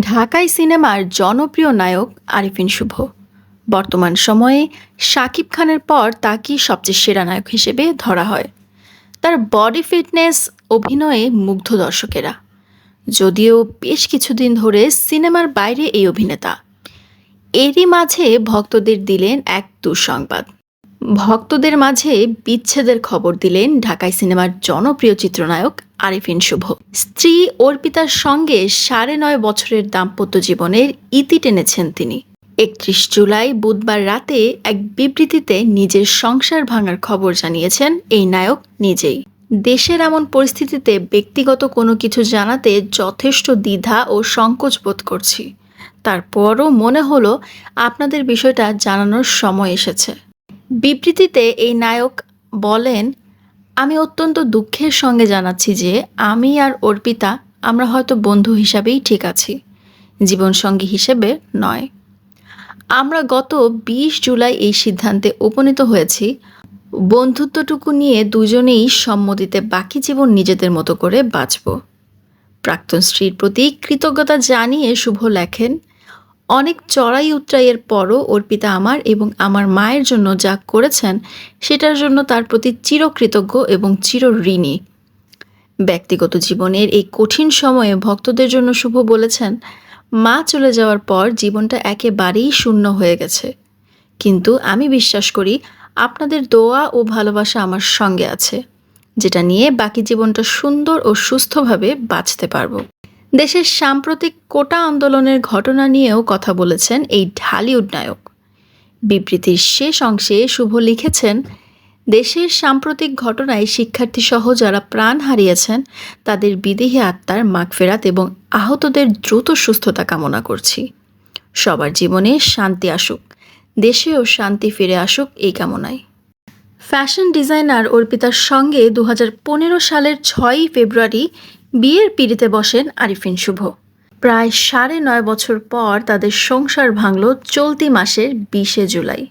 ঢাকাই সিনেমার জনপ্রিয় নায়ক আরিফিন শুভ। বর্তমান সময়ে শাকিব খানের পর তাকেই সবচেয়ে সেরা নায়ক হিসেবে ধরা হয়। তার বডি ফিটনেস, অভিনয়ে মুগ্ধ দর্শকেরা। যদিও বেশ কিছুদিন ধরে সিনেমার বাইরে এই অভিনেতা। এরই মাঝে ভক্তদের দিলেন এক দুঃসংবাদ। ভক্তদের মাঝে বিচ্ছেদের খবর দিলেন ঢাকাই সিনেমার জনপ্রিয় চিত্রনায়ক আরিফিন শুভ। স্ত্রী অর্পিতার সঙ্গে সাড়ে নয় বছরের দাম্পত্য জীবনের ইতি টেনেছেন তিনি। একত্রিশ জুলাই বুধবার রাতে এক বিবৃতিতে নিজের সংসার ভাঙার খবর জানিয়েছেন এই নায়ক নিজেই। দেশের এমন পরিস্থিতিতে ব্যক্তিগত কোনো কিছু জানাতে যথেষ্ট দ্বিধা ও সংকোচ বোধ করছি। তারপরও মনে হলো, আপনাদের বিষয়টা জানানোর সময় এসেছে। বিবৃতিতে এই নায়ক বলেন, আমি অত্যন্ত দুঃখের সঙ্গে জানাচ্ছি যে আমি আর অর্পিতা আমরা হয়তো বন্ধু হিসাবেই ঠিক আছি, জীবনসঙ্গী হিসেবে নয়। আমরা গত বিশ জুলাই এই সিদ্ধান্তে উপনীত হয়েছি। বন্ধুত্বটুকু নিয়ে দুজনেই সম্মতিতে বাকি জীবন নিজেদের মতো করে বাঁচব। প্রাক্তন স্ত্রীর প্রতি কৃতজ্ঞতা জানিয়ে শুভ লেখেন অনেক চড়াই উতরাইয়ের পরও অর্পিতা আমার এবং আমার মায়ের জন্য যা করেছেন, সেটার জন্য তার প্রতি চিরকৃতজ্ঞ এবং চির ঋণী। ব্যক্তিগত জীবনের এই কঠিন সময়ে ভক্তদের জন্য শুভ বলেছেন, মা চলে যাওয়ার পর জীবনটা একেবারেই শূন্য হয়ে গেছে। কিন্তু আমি বিশ্বাস করি, আপনাদের দোয়া ও ভালোবাসা আমার সঙ্গে আছে, যেটা নিয়ে বাকি জীবনটা সুন্দর ও সুস্থভাবে বাঁচতে পারব। দেশের সাম্প্রতিক কোটা আন্দোলনের ঘটনা নিয়েও কথা বলেছেন এই ঢালিউড নায়ক। বিবৃতির শেষ অংশে শুভ লিখেছেন, দেশের সাম্প্রতিক ঘটনায় শিক্ষার্থীসহ যারা প্রাণ হারিয়েছেন, তাদের বিদেহী আত্মার মাগফেরাত এবং আহতদের দ্রুত সুস্থতা কামনা করছি। সবার জীবনে শান্তি আসুক দেশেও শান্তি ফিরে আসুক এই কামনায়। ফ্যাশন ডিজাইনার অর্পিতার সঙ্গে দু হাজার পনেরো সালের ছয়ই ফেব্রুয়ারি বিয়ের পিড়িতে বসেন আরিফিন শুভ। প্রায় সাড়ে নয় বছর পর তাদের সংসার ভাঙল চলতি মাসের বিশে জুলাই।